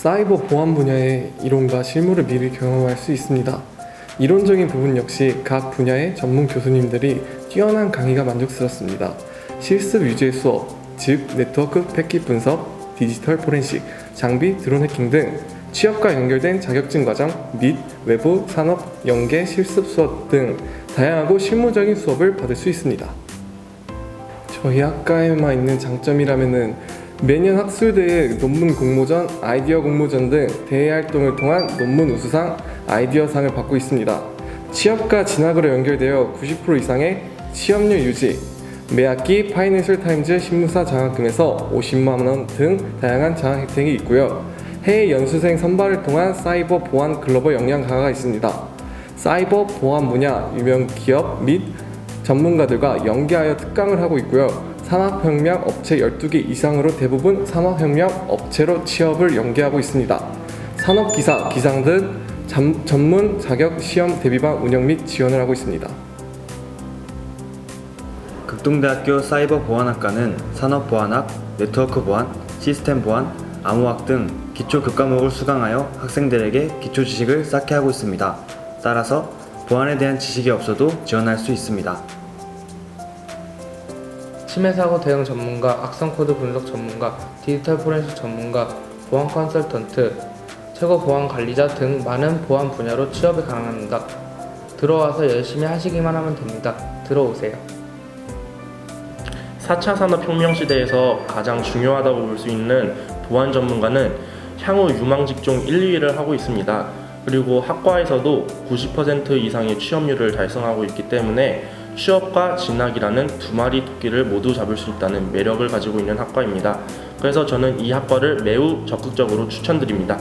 사이버 보안 분야의 이론과 실무를 미리 경험할 수 있습니다. 이론적인 부분 역시 각 분야의 전문 교수님들이 뛰어난 강의가 만족스럽습니다. 실습 위주의 수업, 즉 네트워크 패킷 분석, 디지털 포렌식, 장비 드론 해킹 등 취업과 연결된 자격증 과정 및 외부 산업 연계 실습 수업 등 다양하고 실무적인 수업을 받을 수 있습니다. 저희 학과에만 있는 장점이라면은 매년 학술대회 논문 공모전, 아이디어 공모전 등 대회 활동을 통한 논문 우수상, 아이디어상을 받고 있습니다. 취업과 진학으로 연결되어 90% 이상의 취업률 유지, 매 학기 파이낸셜 타임즈 신문사 장학금에서 50만 원 등 다양한 장학 혜택이 있고요. 해외 연수생 선발을 통한 사이버 보안 글로벌 역량 강화가 있습니다. 사이버 보안 분야 유명 기업 및 전문가들과 연계하여 특강을 하고 있고요. 산업혁명 업체 12개 이상으로 대부분 산업혁명 업체로 취업을 연계하고 있습니다. 산업기사, 기상 등 잠- 전문 자격 시험 대비반 운영 및 지원을 하고 있습니다. 극동대학교 사이버 보안학과는 산업 보안학, 네트워크 보안, 시스템 보안, 암호학 등 기초 교과목을 수강하여 학생들에게 기초 지식을 쌓게 하고 있습니다. 따라서 보안에 대한 지식이 없어도 지원할 수 있습니다. 침해 사고 대응 전문가, 악성 코드 분석 전문가, 디지털 포렌식 전문가, 보안 컨설턴트, 최고 보안 관리자 등 많은 보안 분야로 취업이 가능합니다. 들어와서 열심히 하시기만 하면 됩니다. 들어오세요. 4차 산업혁명 시대에서 가장 중요하다고 볼 수 있는 보안 전문가는 향후 유망 직종 1, 2위를 하고 있습니다. 그리고 학과에서도 90% 이상의 취업률을 달성하고 있기 때문에 취업과 진학이라는 두 마리 토끼를 모두 잡을 수 있다는 매력을 가지고 있는 학과입니다. 그래서 저는 이 학과를 매우 적극적으로 추천드립니다.